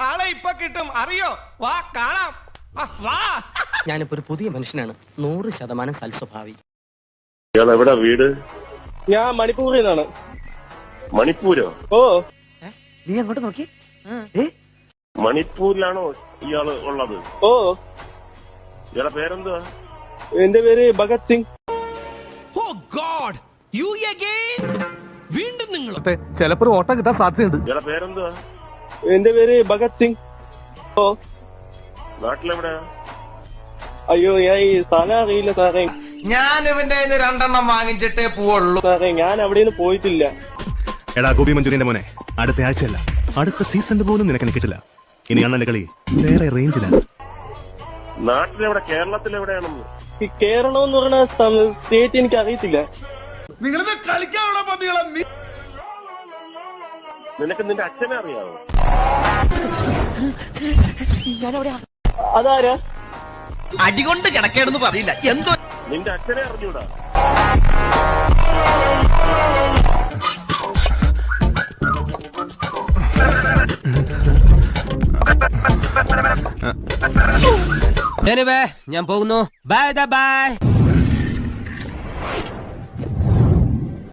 ആളെ ഇപ്പൊ കിട്ടും. അറിയോ? വാ കാണാം. വാ. ഞാനിപ്പോ ഒരു പുതിയ മനുഷ്യനാണ്. നൂറ് ശതമാനം സൽസ്വഭാവി. ഇയാൾ എവിടെ വീട്? ഞാൻ മണിപ്പൂരിൽ നിന്നാണ്. മണിപ്പൂരോ? ഓ. നീ അങ്ങോട്ട് നോക്കി. മണിപ്പൂരിലാണോ ഇയാൾ ഉള്ളത്? ഓ. ഇയാളെ പേരെന്തുവാ? എന്റെ പേര് Bhagat Singh. Oh god you again വീണ്ടും നിങ്ങൾ. ചിലപ്പോ ഒരു ഓട്ടം കിട്ടാൻ സാധ്യതയുണ്ട്. ഇയാളെ പേരെന്തുവാ? എന്റെ പേര് ഭഗത് സിംഗ്. ഓ. നാട്ടിലെവിടെ അയ്യോ ഞാൻ ഈ സ്ഥലം അറിയില്ല സാറേ. ഞാൻ ഇവന്റെ കയ്യിന്ന് രണ്ടെണ്ണം വാങ്ങിച്ചിട്ടേ പോവുള്ളൂ. സാറേ ഞാൻ അവിടെ നിന്ന് പോയിട്ടില്ല. എടാ ഗോപി മഞ്ജുരിന്റെ മോനെ അടുത്ത ആഴ്ചയല്ല. അടുത്ത സീസണിൽ പോലും നിനക്ക് കിട്ടില്ല. ഇനി അണ്ണന്റെ കളി വേറെ റേഞ്ചിലാണ് നാട്ടിലെവിടെ കേരളത്തിലെവിടെയാണെന്ന്? ഈ കേരളം എന്ന് പറയുന്ന സ്ഥ- സ്റ്റേറ്റ് എനിക്ക് അറിയത്തില്ല. നിങ്ങളിത് കളിക്കാനുള്ള നിനക്ക് നിന്റെ അച്ഛനെ അറിയാവോ? അതാരാ? അടികൊണ്ട് കിടക്കേടെന്ന് പറയില്ല. എന്തോ നിന്റെ അച്ഛനെ അറിഞ്ഞൂടാ. ഞാൻ പോകുന്നു. By the by